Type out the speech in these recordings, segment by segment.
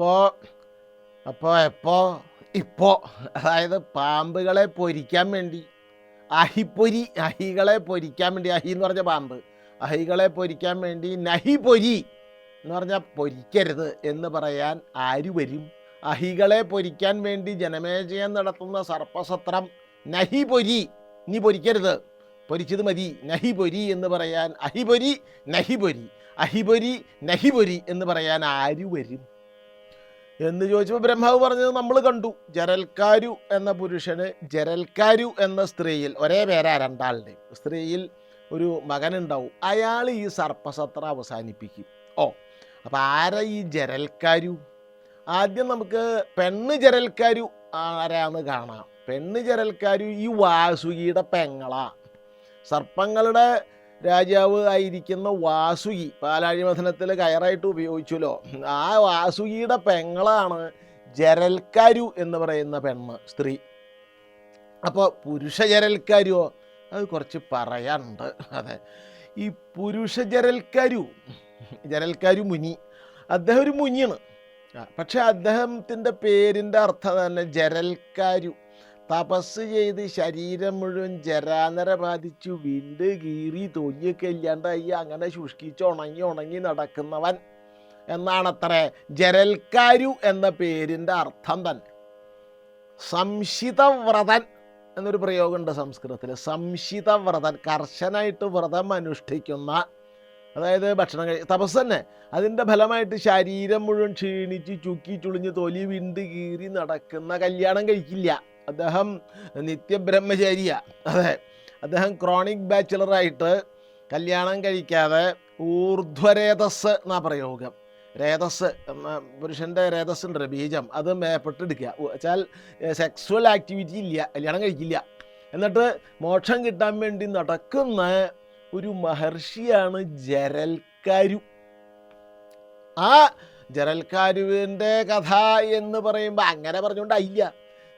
അപ്പോൾ അപ്പോൾ എപ്പോ ഇപ്പോൾ അതായത് പാമ്പുകളെ പൊരിക്കാൻ വേണ്ടി അഹിപ്പൊരി അഹികളെ പൊരിക്കാൻ വേണ്ടി അഹി എന്ന് പറഞ്ഞ പാമ്പ് അഹികളെ പൊരിക്കാൻ വേണ്ടി നഹി പൊരി എന്ന് പറഞ്ഞാൽ പൊരിക്കരുത് എന്ന് പറയാൻ ആര് വരും? അഹികളെ പൊരിക്കാൻ വേണ്ടി ജനമേജയം നടത്തുന്ന സർപ്പസത്രം നഹി പൊരി നീ പൊരിക്കരുത്. പൊരിച്ചത് മതി. നഹി പൊരി എന്ന് പറയാൻ അഹിപൊരി നഹിപൊരി. അഹിപൊരി നഹിപൊരി എന്ന് പറയാൻ ആര് വരും? എന്ന് ചോദിച്ചപ്പോൾ ബ്രഹ്മാവ് പറഞ്ഞത് നമ്മൾ കണ്ടു. ജരൽക്കാരു എന്ന പുരുഷന് ജരൽക്കാരു എന്ന സ്ത്രീയിൽ ഒരേ പേരാ രണ്ടാളുടെ സ്ത്രീയിൽ ഒരു മകനുണ്ടാവും. അയാൾ ഈ സർപ്പസത്ര അവസാനിപ്പിക്കും. ഓ അപ്പോൾ ആരാ ഈ ജരൽക്കാരു? ആദ്യം നമുക്ക് പെണ്ണ് ജരൽക്കാരു ആരാന്ന് കാണാം. പെണ്ണ് ജരൽക്കാരു ഈ വാസുകിയുടെ പെങ്ങളാ. സർപ്പങ്ങളുടെ രാജാവ് ആയിരിക്കുന്ന വാസുകി പാലാഴി മഥനത്തിൽ കയറായിട്ട് ഉപയോഗിച്ചല്ലോ ആ വാസുകിയുടെ പെങ്ങളാണ് ജരൽക്കാരു എന്ന് പറയുന്ന പെണ്ണ് സ്ത്രീ. അപ്പോൾ പുരുഷ ജരൽക്കാരുവോ? അത് കുറച്ച് പറയാനുണ്ട്. അതെ. ഈ പുരുഷ ജരൽക്കാരു ജരൽക്കാരു മുനി. അദ്ദേഹം ഒരു മുനിയാണ്. പക്ഷെ അദ്ദേഹത്തിന്റെ പേരിന്റെ അർത്ഥം തന്നെ ജരൽക്കാരു. തപസ് ചെയ്ത് ശരീരം മുഴുവൻ ജരാനര ബാധിച്ചു. വിണ്ട് കീറി തൊലിയൊക്കെ ഇല്ലാണ്ടായി. അങ്ങനെ ശുഷ്കിച്ച് ഉണങ്ങി ഉണങ്ങി നടക്കുന്നവൻ എന്നാണത്രേ. ജരൽക്കാരു എന്ന പേരിന്റെ അർത്ഥം തന്നെ. സംശിതവ്രതൻ എന്നൊരു പ്രയോഗമുണ്ട് സംസ്കൃതത്തിൽ സംശിതവ്രതൻ കർശനായിട്ട് വ്രതം അനുഷ്ഠിക്കുന്ന അതായത് ഭക്ഷണം കഴി തപസ് തന്നെ. അതിന്റെ ഫലമായിട്ട് ശരീരം മുഴുവൻ ക്ഷീണിച്ച് ചുക്കി ചുളിഞ്ഞ് തൊലി വിണ്ട് കീറി നടക്കുന്ന കല്യാണം കഴിക്കില്ല. അദ്ദേഹം നിത്യബ്രഹ്മചാരിയ. അതെ. അദ്ദേഹം ക്രോണിക് ബാച്ചിലറായിട്ട് കല്യാണം കഴിക്കാതെ ഊർധ്വരേതസ് എന്നാ പ്രയോഗം രേതസ് പുരുഷന്റെ രേതസ് ഉണ്ട് ബീജം. അത് മേപ്പെട്ടെടുക്കുക. വെച്ചാൽ സെക്സ്വൽ ആക്ടിവിറ്റി ഇല്ല. കല്യാണം കഴിക്കില്ല. എന്നിട്ട് മോക്ഷം കിട്ടാൻ വേണ്ടി നടക്കുന്ന ഒരു മഹർഷിയാണ് ജരൽക്കാരു. ആ ജരൽക്കാരുവിന്റെ കഥ എന്ന് പറയുമ്പോൾ അങ്ങനെ പറഞ്ഞുകൊണ്ടായില്ല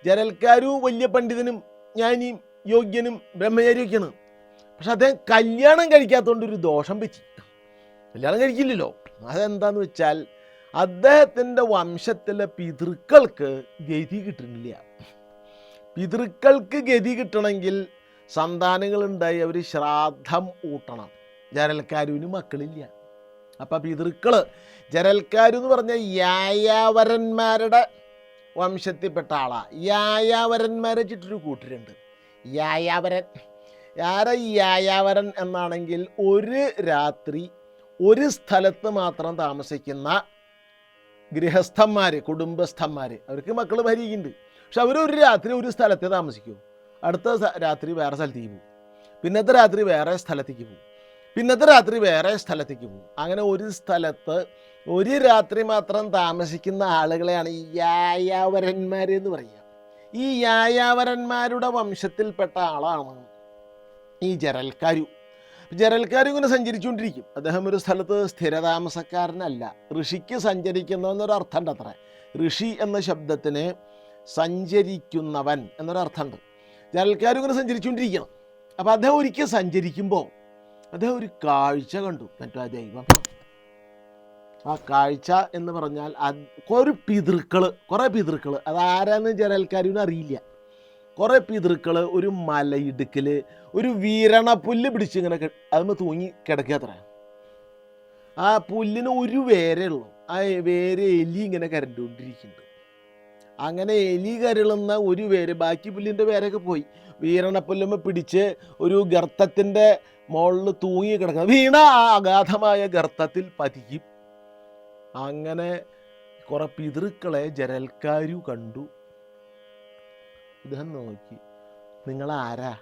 ജരൽക്കാരു വലിയ പണ്ഡിതനും ജ്ഞാനിയും യോഗ്യനും ബ്രഹ്മചാരിയൊക്കെയാണ്. പക്ഷെ അദ്ദേഹം കല്യാണം കഴിക്കാത്തതുകൊണ്ട് ഒരു ദോഷം വെച്ച് കല്യാണം കഴിക്കില്ലല്ലോ. അതെന്താന്ന് വെച്ചാൽ അദ്ദേഹത്തിന്റെ വംശത്തിലെ പിതൃക്കൾക്ക് ഗതി കിട്ടുന്നില്ല. പിതൃക്കൾക്ക് ഗതി കിട്ടണമെങ്കിൽ സന്താനങ്ങളുണ്ടായി അവർ ശ്രാദ്ധം ഊട്ടണം. ജരൽക്കാരുവിന് മക്കളില്ല. അപ്പം പിതൃക്കൾ ജനൽക്കാരു എന്ന് പറഞ്ഞാൽ യായാവരന്മാരുടെ വംശത്തിൽപ്പെട്ട ആളാ. യായാവരന്മാരെ ചുറ്റൊരു കൂട്ടരുണ്ട്. യായാവരൻ. ആരാ യായാവരൻ എന്നാണെങ്കിൽ ഒരു രാത്രി ഒരു സ്ഥലത്ത് മാത്രം താമസിക്കുന്ന ഗൃഹസ്ഥന്മാർ കുടുംബസ്ഥന്മാർ അവർക്ക് മക്കൾ ഭരിക്കുന്നുണ്ട്. പക്ഷെ അവർ ഒരു രാത്രി ഒരു സ്ഥലത്തെ താമസിക്കൂ. അടുത്ത രാത്രി വേറെ സ്ഥലത്തേക്ക് പോകും പിന്നത്തെ രാത്രി വേറെ സ്ഥലത്തേക്ക് പോകും പിന്നത്തെ രാത്രി വേറെ സ്ഥലത്തേക്ക് പോകും അങ്ങനെ ഒരു സ്ഥലത്ത് ഒരു രാത്രി മാത്രം താമസിക്കുന്ന ആളുകളെയാണ് ഈ യായാവരന്മാർ എന്ന് പറയുക. ഈ യായാവരന്മാരുടെ വംശത്തിൽപ്പെട്ട ആളാണ് ഈ ജരൽക്കാരു. ജരൽക്കാരു ഇങ്ങനെ സഞ്ചരിച്ചുകൊണ്ടിരിക്കും. അദ്ദേഹം ഒരു സ്ഥലത്ത് സ്ഥിരതാമസക്കാരനല്ല. ഋഷിക്ക് സഞ്ചരിക്കുന്നതെന്നൊരു അർത്ഥമുണ്ട് അത്ര ഋഷി എന്ന ശബ്ദത്തിന് സഞ്ചരിക്കുന്നവൻ എന്നൊരർത്ഥമുണ്ട് ജരൽക്കാരും ഇങ്ങനെ സഞ്ചരിച്ചുകൊണ്ടിരിക്കണം. അപ്പോൾ അദ്ദേഹം ഒരിക്കൽ സഞ്ചരിക്കുമ്പോൾ അദ്ദേഹം ഒരു കാഴ്ച കണ്ടു. മറ്റു ദൈവം. ആ കാഴ്ച എന്ന് പറഞ്ഞാൽ ഒരു പിതൃക്കൾ കുറേ പിതൃക്കൾ അത് ആരാന്ന് ജനൽക്കാരും അറിയില്ല. കുറേ പിതൃക്കൾ ഒരു മലയിടുക്കിൽ ഒരു വീരണ പിടിച്ച് ഇങ്ങനെ അതിന് തൂങ്ങി കിടക്കുക അത്ര. ആ പുല്ലിന് ഒരു വേരേ ഉള്ളൂ. ആ വേര് എലി ഇങ്ങനെ കരണ്ടുകൊണ്ടിരിക്കുന്നുണ്ട് അങ്ങനെ എലി കരളുന്ന ഒരു വേര് ബാക്കി പുല്ലിന്റെ വേരൊക്കെ പോയി. വീരണപ്പുല്ലുമ്മ പിടിച്ച് ഒരു ഗർത്തത്തിന്റെ മുകളിൽ തൂങ്ങി കിടക്കുക വീണ ആ അഗാധമായ ഗർത്തത്തിൽ പതിക്കും. അങ്ങനെ കുറെ പിതൃക്കളെ ജരൽക്കാരു കണ്ടു. ഇദ്ദേഹം നോക്കി നിങ്ങൾ ആരാ?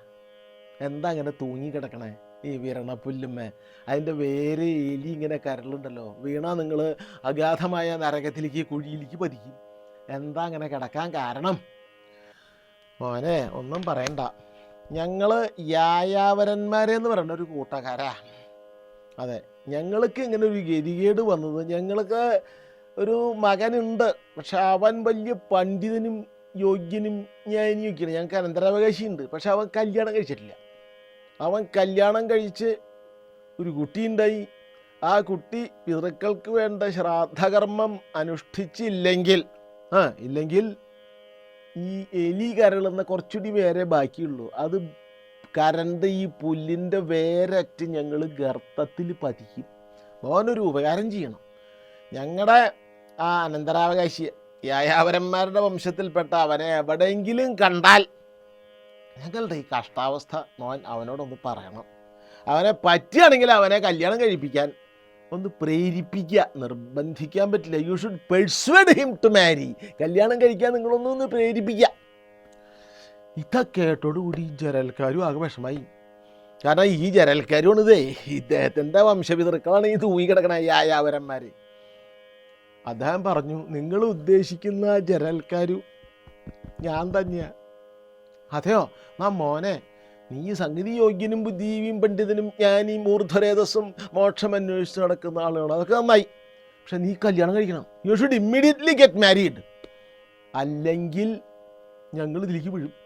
എന്താ അങ്ങനെ തൂങ്ങിക്കിടക്കണേ ഈ വിരണപ്പുല്ലുമ്മേ അതിന്റെ വേറെ എലി ഇങ്ങനെ കരളുണ്ടല്ലോ വീണാ നിങ്ങൾ അഗാധമായ നരകത്തിലേക്ക് കുഴിയിലേക്ക് പതിക്കും. എന്താ അങ്ങനെ കിടക്കാൻ കാരണം? മോനെ ഒന്നും പറയണ്ട. ഞങ്ങൾ യായാവരന്മാരെന്ന് പറയുന്ന ഒരു കൂട്ടക്കാരാ. അതെ ഞങ്ങൾക്ക് ഇങ്ങനെ ഒരു ഗതികേട് വന്നത്. ഞങ്ങൾക്ക് ഒരു മകനുണ്ട് പക്ഷെ അവൻ വലിയ പണ്ഡിതനും യോഗ്യനും ജ്ഞാനിയൊക്കെയാണ് ഞങ്ങൾക്ക് അനന്തരാവകാശിയുണ്ട് പക്ഷെ അവൻ കല്യാണം കഴിച്ചിട്ടില്ല. അവൻ കല്യാണം കഴിച്ച് ഒരു കുട്ടി ഉണ്ടായി ആ കുട്ടി പിതൃക്കൾക്ക് വേണ്ട ശ്രാദ്ധകർമ്മം അനുഷ്ഠിച്ചില്ലെങ്കിൽ ആ ഇല്ലെങ്കിൽ ഈ എലി കരളുന്ന കുറച്ചുകൂടി വേറെ ബാക്കിയുള്ളൂ. അത് കരണ്ട് ഈ പുല്ലിന്റെ വേരറ്റ് ഞങ്ങൾ ഗർത്തത്തിൽ പതിക്കും. മോനൊരു ഉപകാരം ചെയ്യണം. ഞങ്ങളുടെ ആ അനന്തരാവകാശി യായാവരന്മാരുടെ വംശത്തിൽപ്പെട്ട അവനെ എവിടെയെങ്കിലും കണ്ടാൽ ഞങ്ങളുടെ ഈ കഷ്ടാവസ്ഥ മോൻ അവനോടൊന്ന് പറയണം. അവനെ പറ്റുകയാണെങ്കിൽ അവനെ കല്യാണം കഴിപ്പിക്കാൻ ഒന്ന് പ്രേരിപ്പിക്കുക. നിർബന്ധിക്കാൻ പറ്റില്ല. You should persuade him to marry കല്യാണം കഴിക്കാൻ നിങ്ങളൊന്നും ഒന്ന് പ്രേരിപ്പിക്കുക. ഇതൊക്കെ കേട്ടോടുകൂടി ജരൽക്കാരും ആകെ വിഷമായി. കാരണം ഈ ജരൽക്കാരുമാണ് ഇതേ ഇദ്ദേഹത്തിന്റെ വംശപിതൃക്കളാണ് ഈ തൂങ്ങി കിടക്കണ ഈ ആയാവരന്മാർ അദ്ദേഹം പറഞ്ഞു നിങ്ങൾ ഉദ്ദേശിക്കുന്ന ജരൽക്കാരു ഞാൻ തന്നെയാ. അതെയോ? നാ മോനെ നീ സംഗതി യോഗ്യനും ബുദ്ധിജീവിയും പണ്ഡിതനും ഞാൻ ഈ മൂർധരേതസ്സും മോക്ഷം അന്വേഷിച്ച് നടക്കുന്ന ആളുകളാണ് അതൊക്കെ നന്നായി. പക്ഷെ നീ കല്യാണം കഴിക്കണം. You should immediately get married അല്ലെങ്കിൽ ഞങ്ങൾ ഇതിലേക്ക് വീഴും.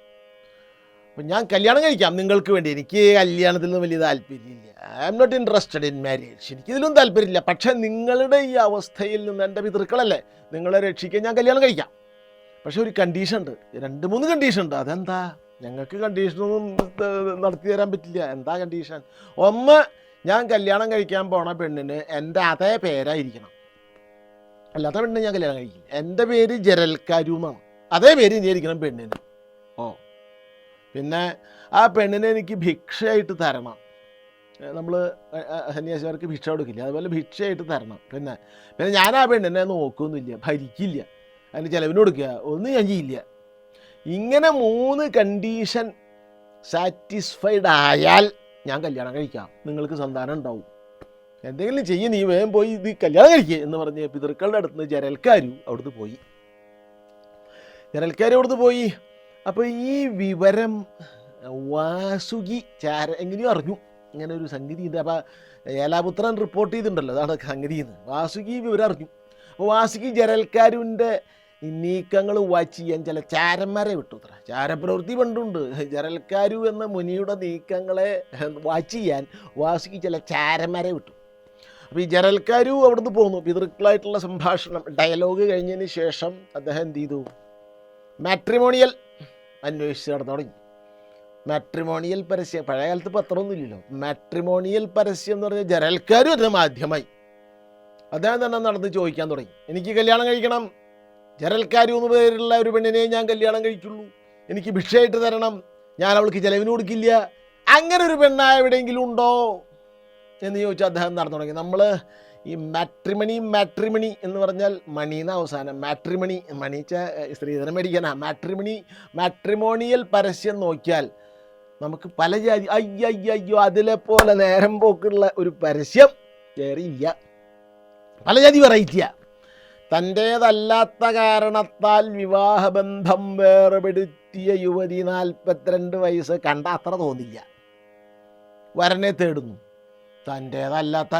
അപ്പം ഞാൻ കല്യാണം കഴിക്കാം. നിങ്ങൾക്ക് വേണ്ടി. എനിക്ക് കല്യാണത്തിൽ നിന്ന് വലിയ താല്പര്യമില്ല. I am not interested in marriage എനിക്കിതിലും താല്പര്യമില്ല. പക്ഷെ നിങ്ങളുടെ ഈ അവസ്ഥയിൽ നിന്ന് എന്റെ പിതൃക്കളല്ലേ നിങ്ങളെ രക്ഷിക്കാൻ ഞാൻ കല്യാണം കഴിക്കാം. പക്ഷെ ഒരു കണ്ടീഷൻ ഉണ്ട്. രണ്ട് മൂന്ന് കണ്ടീഷൻ ഉണ്ട്. അതെന്താ? ഞങ്ങൾക്ക് കണ്ടീഷനൊന്നും നടത്തി തരാൻ പറ്റില്ല. എന്താ കണ്ടീഷൻ ഒന്ന് ഞാൻ കല്യാണം കഴിക്കാൻ പോണ പെണ്ണിന് എന്റെ അതേ പേരായിരിക്കണം. അല്ലാത്ത പെണ്ണിനെ ഞാൻ കല്യാണം കഴിക്കില്ല. എന്റെ പേര് ജരൽക്കാരു എന്നാണ് അതേ പേര് ഇനി ഇരിക്കണം പെണ്ണിന്. പിന്നെ ആ പെണ്ണിനെ എനിക്ക് ഭിക്ഷയായിട്ട് തരണം. നമ്മൾ സന്യാസിമാർക്ക് ഭിക്ഷ കൊടുക്കില്ല. അതുപോലെ ഭിക്ഷയായിട്ട് തരണം. പിന്നെ പിന്നെ ഞാൻ ആ പെണ്ണിനെ നോക്കൊന്നുമില്ല ഭരിക്കില്ല. അതിന് ചിലവിന് കൊടുക്കുക. ഒന്നും ഞാൻ ചെയ്യില്ല. ഇങ്ങനെ മൂന്ന് കണ്ടീഷൻ സാറ്റിസ്ഫൈഡ് ആയാൽ ഞാൻ കല്യാണം കഴിക്കാം. നിങ്ങൾക്ക് സന്താനം ഉണ്ടാവും. എന്തെങ്കിലും ചെയ്യ നീ വേഗം പോയി ഇത് കല്യാണം കഴിക്കുക എന്ന് പറഞ്ഞ് പിതൃക്കളുടെ അടുത്ത് ജരൽക്കാരു അവിടുന്ന് പോയി. ജരൽക്കാരും അവിടുന്ന് പോയി? അപ്പോൾ ഈ വിവരം വാസുകി ചാര എങ്ങനെയോ അറിഞ്ഞു. ഇങ്ങനെ ഒരു സംഗതി ഉണ്ട്. അപ്പോൾ ഏലാപുത്രൻ റിപ്പോർട്ട് ചെയ്തിട്ടുണ്ടല്ലോ അതാണ് സംഗതി എന്ന്. വാസുകി വിവരം അറിഞ്ഞു. അപ്പോൾ വാസുകി ജരൽക്കാരുവിന്റെ നീക്കങ്ങൾ വാച്ച് ചെയ്യാൻ ചില ചാരന്മാരെ വിട്ടു അത്ര. ചാരപ്രവൃത്തി പണ്ടുണ്ട്. ജരൽക്കാരു എന്ന മുനിയുടെ നീക്കങ്ങളെ വാച്ച് ചെയ്യാൻ വാസുകി ചില ചാരന്മാരെ വിട്ടു. അപ്പോൾ ഈ ജരൽക്കാരു അവിടുന്ന് പോന്നു. പിതൃക്കളായിട്ടുള്ള സംഭാഷണം ഡയലോഗ് കഴിഞ്ഞതിന് ശേഷം അദ്ദേഹം എന്ത് ചെയ്തു? മാട്രിമോണിയൽ അന്വേഷിച്ച് നടന്നു തുടങ്ങി. മാട്രിമോണിയൽ പരസ്യം പഴയകാലത്ത് പത്രമൊന്നുമില്ലല്ലോ മാട്രിമോണിയൽ പരസ്യം എന്ന് പറഞ്ഞാൽ ജരൽക്കാരും ഒരു മാധ്യമമായി. അദ്ദേഹം തന്നെ നടന്ന് ചോദിക്കാൻ തുടങ്ങി. എനിക്ക് കല്യാണം കഴിക്കണം. ജരൽക്കാരു എന്ന് പേരുള്ള ഒരു പെണ്ണിനെ ഞാൻ കല്യാണം കഴിക്കുള്ളൂ. എനിക്ക് ഭിക്ഷയായിട്ട് തരണം. ഞാൻ അവൾക്ക് ചെലവിന് കൊടുക്കില്ല. അങ്ങനെ ഒരു പെണ്ണായ എവിടെയെങ്കിലും ഉണ്ടോ? എന്ന് ചോദിച്ചാൽ അദ്ദേഹം നടന്നു തുടങ്ങി. നമ്മൾ ഈ മാട്രിമണി മാട്രിമണി എന്ന് പറഞ്ഞാൽ മണീന്ന അവസാനം. മാട്രിമണി മണിച്ച സ്ത്രീധനം മേടിക്കാനാ. മാട്രിമണി മാട്രിമോണിയൽ പരസ്യം നോക്കിയാൽ നമുക്ക് പല ജാതി അയ്യയ്യോ അയ്യോ അയ്യോ അതിലെ പോലെ നേരം പോക്കുള്ള ഒരു പരസ്യം കയറിയില്ല പല ജാതി വെറൈറ്റിയാ തന്റേതല്ലാത്ത കാരണത്താൽ വിവാഹബന്ധം വേർപെടുത്തിയ യുവതി നാൽപ്പത്തിരണ്ട് വയസ്സ് കണ്ട അത്ര തോന്നില്ല. വരനെ തേടുന്നു. തന്റേതല്ലാത്ത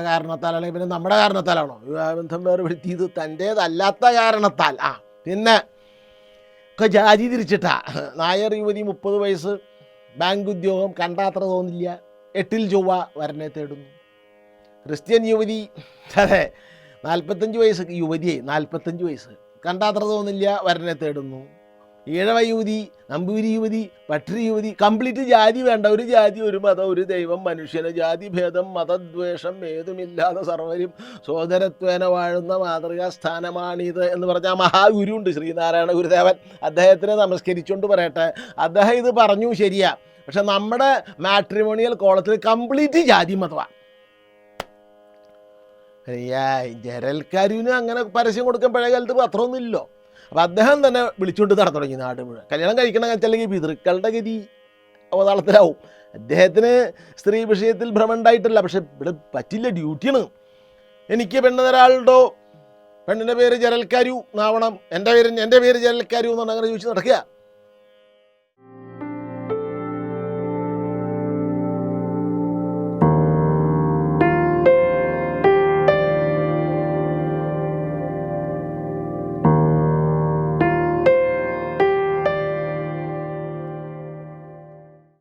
അല്ലെങ്കിൽ പിന്നെ നമ്മുടെ കാരണത്താലാണോ? വിവാഹബന്ധം വേർപെടുത്തിയത് തന്റേതല്ലാത്ത കാരണത്താൽ. ആ പിന്നെ ഒക്കെ ജാതി തിരിച്ചിട്ടാ. നായർ യുവതി മുപ്പത് വയസ്സ് ബാങ്ക് ഉദ്യോഗം കണ്ടാത്ര തോന്നില്ല എട്ടിൽ ചൊവ്വ വരനെ തേടുന്നു. ക്രിസ്ത്യൻ യുവതി അതെ നാൽപ്പത്തഞ്ച് വയസ്സ് യുവതിയെ നാൽപ്പത്തഞ്ച് വയസ്സ് കണ്ടാത്ര തോന്നില്ല വരനെ തേടുന്നു. ഈഴവ യുവതി നമ്പൂരി യുവതി പട്ടിരി യുവതി കംപ്ലീറ്റ് ജാതി വേണ്ട. ഒരു ജാതി ഒരു മതം ഒരു ദൈവം മനുഷ്യന് ജാതി ഭേദം മതദ്വേഷം ഏതുമില്ലാതെ സർവരും സോദരത്വേന വാഴുന്ന മാതൃകാ സ്ഥാനമാണിത് എന്ന് പറഞ്ഞ ആ മഹാഗുരു ഉണ്ട് ശ്രീനാരായണ ഗുരുദേവൻ. അദ്ദേഹത്തിനെ നമസ്കരിച്ചുകൊണ്ട് പറയട്ടെ. അദ്ദേഹം ഇത് പറഞ്ഞു ശരിയാ. പക്ഷെ നമ്മുടെ മാട്രിമോണിയൽ കോളത്തിൽ കംപ്ലീറ്റ് ജാതി മതമാണ് ജരൽക്കാരിന് അങ്ങനെ പരസ്യം കൊടുക്കാൻ പഴയ കാലത്ത് പത്രമൊന്നുമില്ലല്ലോ അപ്പം അദ്ദേഹം തന്നെ വിളിച്ചുകൊണ്ട് നടന്നു തുടങ്ങി നാട് മുഴുവൻ. കല്യാണം കഴിക്കണം വെച്ചല്ലെങ്കിൽ പിതൃക്കളുടെ ഗതി അവതാളത്തിലാവും. അദ്ദേഹത്തിന് സ്ത്രീ വിഷയത്തിൽ ഭ്രമം ഉണ്ടായിട്ടില്ല. പക്ഷെ ഇവിടെ പറ്റില്ല ഡ്യൂട്ടിയാണ്. എനിക്ക് പെണ്ണ് തരാളുണ്ടോ പെണ്ണിന്റെ പേര് ജരൽക്കാരു നാവണം എന്റെ പേര് എന്റെ പേര് ജരൽക്കാരു എന്നാണ് അങ്ങനെ ചോദിച്ച് നടക്കുക.